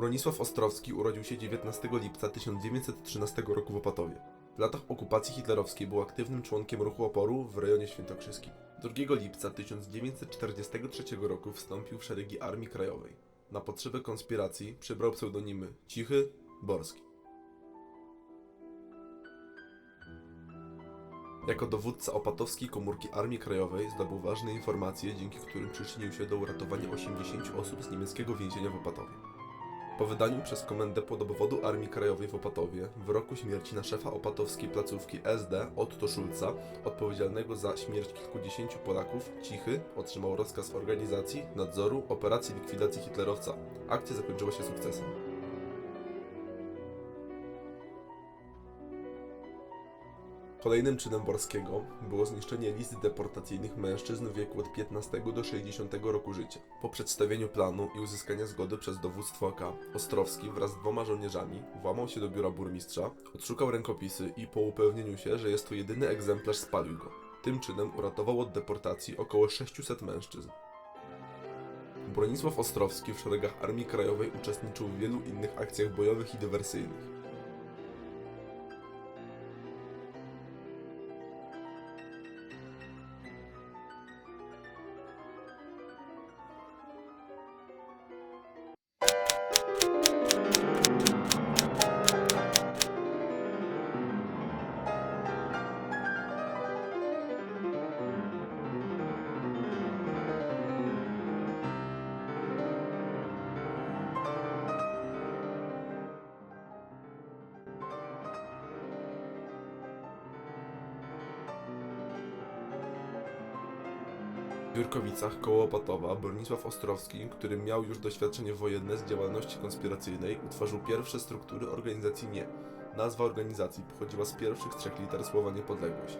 Bronisław Ostrowski urodził się 19 lipca 1913 roku w Opatowie. W latach okupacji hitlerowskiej był aktywnym członkiem ruchu oporu w rejonie świętokrzyskim. 2 lipca 1943 roku wstąpił w szeregi Armii Krajowej. Na potrzeby konspiracji przybrał pseudonimy Cichy, Borski. Jako dowódca opatowskiej komórki Armii Krajowej zdobył ważne informacje, dzięki którym przyczynił się do uratowania 80 osób z niemieckiego więzienia w Opatowie. Po wydaniu przez Komendę Podobwodu Armii Krajowej w Opatowie wyroku śmierci na szefa opatowskiej placówki SD Otto Schulza, odpowiedzialnego za śmierć kilkudziesięciu Polaków, Cichy otrzymał rozkaz organizacji, nadzoru, operacji likwidacji hitlerowca. Akcja zakończyła się sukcesem. Kolejnym czynem Borskiego było zniszczenie list deportacyjnych mężczyzn w wieku od 15 do 60 roku życia. Po przedstawieniu planu i uzyskania zgody przez dowództwo AK, Ostrowski wraz z dwoma żołnierzami włamał się do biura burmistrza, odszukał rękopisy i po upewnieniu się, że jest to jedyny egzemplarz spalił go. Tym czynem uratował od deportacji około 600 mężczyzn. Bronisław Ostrowski w szeregach Armii Krajowej uczestniczył w wielu innych akcjach bojowych i dywersyjnych. W Jurkowicach koło Opatowa Bronisław Ostrowski, który miał już doświadczenie wojenne z działalności konspiracyjnej, utworzył pierwsze struktury organizacji NIE. Nazwa organizacji pochodziła z pierwszych trzech liter słowa niepodległość.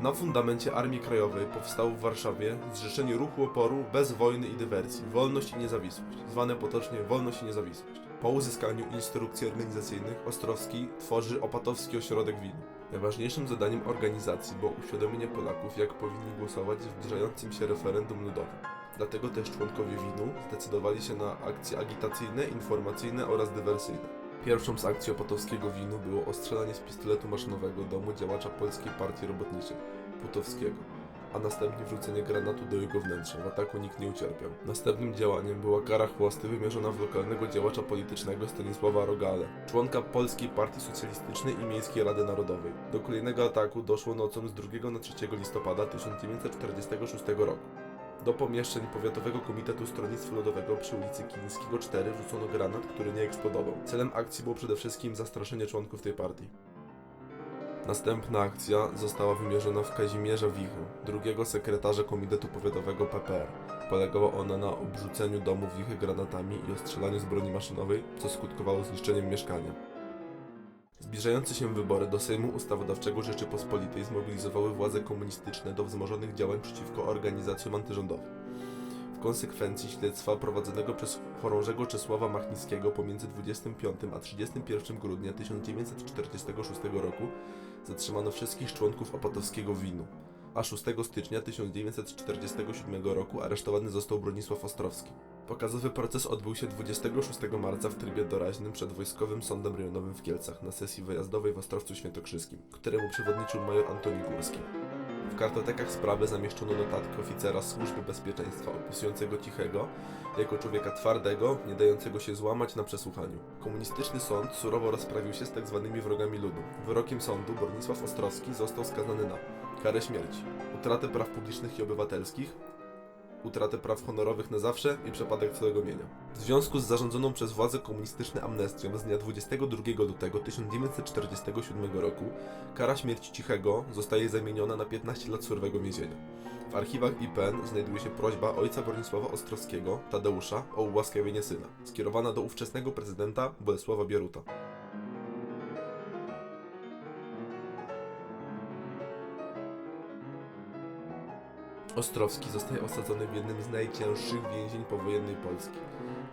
Na fundamencie Armii Krajowej powstało w Warszawie Zrzeszenie Ruchu Oporu bez wojny i dywersji, Wolność i Niezawisłość, zwane potocznie Wolność i Niezawisłość. Po uzyskaniu instrukcji organizacyjnych Ostrowski tworzy Opatowski Ośrodek Win. Najważniejszym zadaniem organizacji było uświadomienie Polaków, jak powinni głosować w zbliżającym się referendum ludowym. Dlatego też członkowie WIN-u zdecydowali się na akcje agitacyjne, informacyjne oraz dywersyjne. Pierwszą z akcji opatowskiego winu było ostrzelanie z pistoletu maszynowego domu działacza Polskiej Partii Robotniczej, Putowskiego, a następnie wrzucenie granatu do jego wnętrza. W ataku nikt nie ucierpiał. Następnym działaniem była kara chłosty wymierzona w lokalnego działacza politycznego Stanisława Rogale, członka Polskiej Partii Socjalistycznej i Miejskiej Rady Narodowej. Do kolejnego ataku doszło nocą z 2 na 3 listopada 1946 roku. Do pomieszczeń Powiatowego Komitetu Stronnictwa Ludowego przy ulicy Kilińskiego 4 wrzucono granat, który nie eksplodował. Celem akcji było przede wszystkim zastraszenie członków tej partii. Następna akcja została wymierzona w Kazimierza Wichy, drugiego sekretarza Komitetu Powiatowego PPR. Polegała ona na obrzuceniu domu Wichy granatami i ostrzelaniu z broni maszynowej, co skutkowało zniszczeniem mieszkania. Zbliżające się wybory do Sejmu Ustawodawczego Rzeczypospolitej zmobilizowały władze komunistyczne do wzmożonych działań przeciwko organizacjom antyrządowym. W konsekwencji śledztwa prowadzonego przez chorążego Czesława Machnickiego pomiędzy 25 a 31 grudnia 1946 roku zatrzymano wszystkich członków opatowskiego WIN-u, a 6 stycznia 1947 roku aresztowany został Bronisław Ostrowski. Pokazowy proces odbył się 26 marca w trybie doraźnym przed Wojskowym Sądem Rejonowym w Kielcach na sesji wyjazdowej w Ostrowcu Świętokrzyskim, któremu przewodniczył major Antoni Górski. W kartotekach sprawy zamieszczono notatkę oficera Służby Bezpieczeństwa opisującego Cichego jako człowieka twardego, nie dającego się złamać na przesłuchaniu. Komunistyczny sąd surowo rozprawił się z tak zwanymi wrogami ludu. Wyrokiem sądu Bronisław Ostrowski został skazany na karę śmierci, utratę praw publicznych i obywatelskich, utratę praw honorowych na zawsze i przepadek całego mienia. W związku z zarządzoną przez władze komunistyczne amnestią z dnia 22 lutego 1947 roku kara śmierci cichego zostaje zamieniona na 15 lat surowego więzienia. W archiwach IPN znajduje się prośba ojca Bronisława Ostrowskiego, Tadeusza, o ułaskawienie syna, skierowana do ówczesnego prezydenta Bolesława Bieruta. Ostrowski zostaje osadzony w jednym z najcięższych więzień powojennej Polski.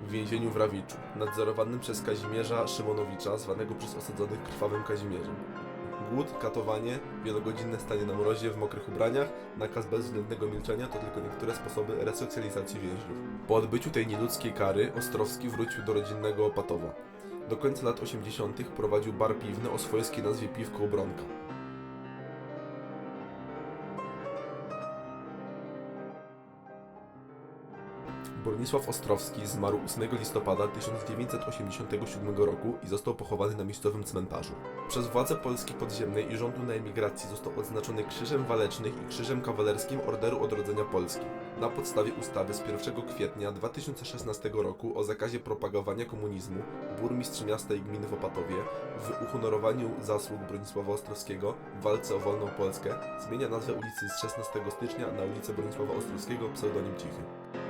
W więzieniu w Rawiczu, nadzorowanym przez Kazimierza Szymonowicza, zwanego przez osadzonych Krwawym Kazimierzem. głód, katowanie, wielogodzinne stanie na mrozie w mokrych ubraniach, nakaz bezwzględnego milczenia to tylko niektóre sposoby resocjalizacji więźniów. Po odbyciu tej nieludzkiej kary Ostrowski wrócił do rodzinnego Opatowa. Do końca lat 80. prowadził bar piwny o swojskiej nazwie Piwko Bronka. Bronisław Ostrowski zmarł 8 listopada 1987 roku i został pochowany na miejscowym cmentarzu. Przez władze Polski Podziemnej i rządu na emigracji został odznaczony Krzyżem Walecznych i Krzyżem Kawalerskim Orderu Odrodzenia Polski. Na podstawie ustawy z 1 kwietnia 2016 roku o zakazie propagowania komunizmu burmistrz miasta i gminy w Opatowie w uhonorowaniu zasług Bronisława Ostrowskiego w walce o wolną Polskę zmienia nazwę ulicy z 16 stycznia na ulicę Bronisława Ostrowskiego pseudonim Cichy.